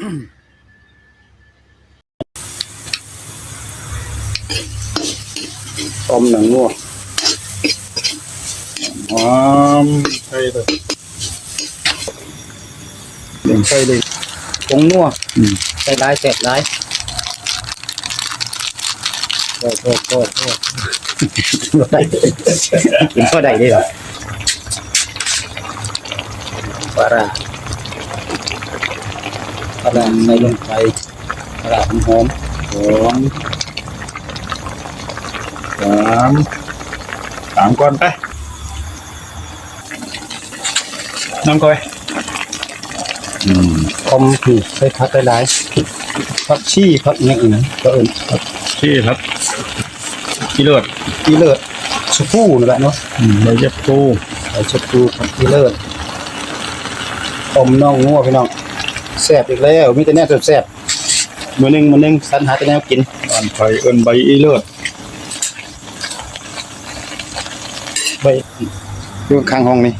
ต้มหนังงัวหอมใช่เลยเด่นใช่เลยผงนัวอืมใส่ลายแสบลายโทษโทษโทษโทษบ่ได้กินก็ได้เด้อปลา ร้าปลาร้าใส่ลงไปปลาร้าหอมสองสามสามก้อนไปน้ำก้อยอืมๆคอมผีใส่ผักหลายๆผักชีผักอหยังอีกนะก็เอิ้นผักที่ครับที่เลือดอีเลิศสุฟูนั่นแหละเนาะอืมใบเย็บปูไอ้ชุดดูผักอีเลิศต้มน่องงัวพี่น้อง แซ่บอีกแล้วมีแต่แนวแซ่บๆมื้อหนึงมื้อหนึงสรรหาแต่แนวกินอ่อนไฟเอินใบอีเลือดไปอยู่ข้างห้องนี่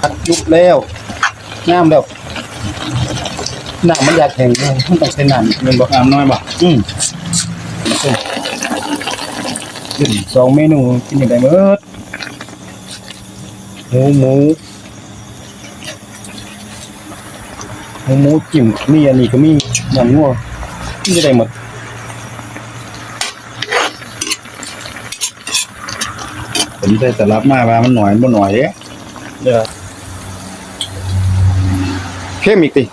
พัดยุบแล้วน้ำแล้วน้ำมันอยากแห้งแล้วมันต้องใช้น้ำเงินบอกน้ำน้อยบ่อืมกินสองเมนูกินอย่างไรเมื่อหมูหมู หมูหมูจิ้มมีอันนี้ก็มีหนังงัวกินได้หมดผมใส่แต่รับมาว่ามันหน่อยบ่หน่อยเด้เดี๋ยวเข้มอีกติ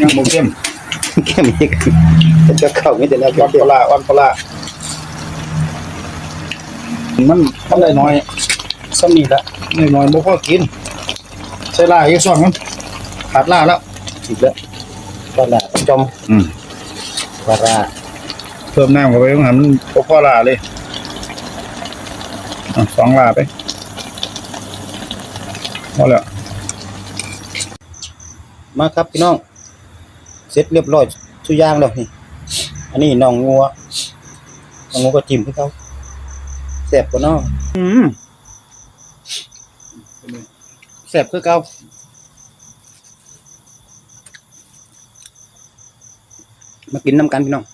ยังบ่เข้มเข้มอีกจะเข้าไม่ได้แล้วอ่อนปลาอ่อนปลามันมันได้น้อยซ้ำนี่ละได้น้อยบ่พอกิน ใส่ลายอีกส่วนมันขาดลาแล้วอีกแล้วปลาร้าจอมอืมปลาร้าเพิ่มน้ำเข้าไปมันมันบ่พอลาเลยอะสองลาไปพอแล้วมาครับพี่น้อง เสร็จเรียบร้อยทุกอย่างแล้วนี่ อันนี้น้องงัวน้องงัวก็จิ้มให้เขาแซ่บกว่าน้องอืม แสบคือเก่ามากินน้ำกันพี่น้อง